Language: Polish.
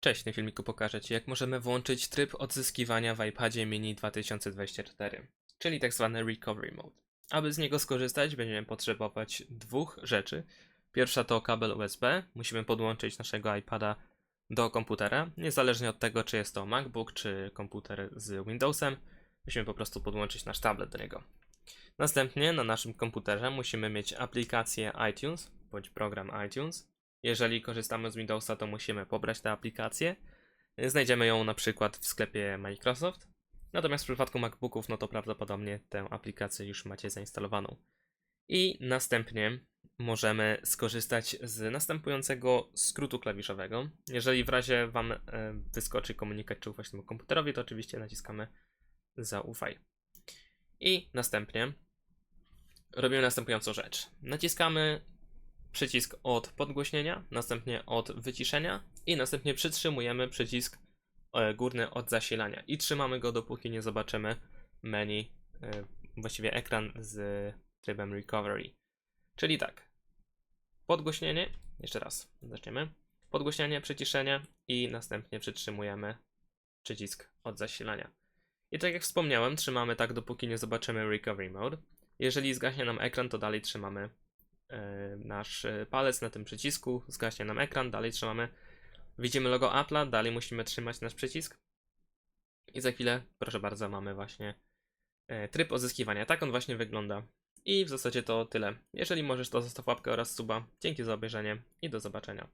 Cześć, w tym filmiku pokażę Ci, jak możemy włączyć tryb odzyskiwania w iPadzie mini 2024, czyli tak zwany Recovery Mode. Aby z niego skorzystać, będziemy potrzebować dwóch rzeczy. Pierwsza to kabel USB. Musimy podłączyć naszego iPada do komputera, niezależnie od tego, czy jest to MacBook, czy komputer z Windowsem. Musimy po prostu podłączyć nasz tablet do niego. Następnie na naszym komputerze musimy mieć aplikację iTunes, bądź program iTunes. Jeżeli korzystamy z Windowsa, to musimy pobrać tę aplikację. Znajdziemy ją na przykład w sklepie Microsoft. Natomiast w przypadku MacBooków, no to prawdopodobnie tę aplikację już macie zainstalowaną. I następnie możemy skorzystać z następującego skrótu klawiszowego. Jeżeli w razie Wam e, wyskoczy komunikat, czy ufać temu komputerowi, to oczywiście naciskamy zaufaj. I następnie robimy następującą rzecz. Naciskamy przycisk od podgłośnienia, następnie od wyciszenia i następnie przytrzymujemy przycisk e, górny od zasilania i trzymamy go dopóki nie zobaczymy menu, e, właściwie ekran z trybem recovery. Czyli tak, podgłośnienie, jeszcze raz zaczniemy, podgłośnienie, przyciszenie i następnie przytrzymujemy przycisk od zasilania. I tak jak wspomniałem, trzymamy tak dopóki nie zobaczymy recovery mode. Jeżeli zgaśnie nam ekran, to dalej trzymamy nasz e, palec na tym przycisku, zgaśnie nam ekran, dalej trzymamy. Widzimy logo Apple'a, dalej musimy trzymać nasz przycisk. I za chwilę, proszę bardzo, mamy właśnie e, tryb odzyskiwania. Tak on właśnie wygląda. I w zasadzie to tyle. Jeżeli możesz, to zostaw łapkę oraz suba. Dzięki za obejrzenie i do zobaczenia.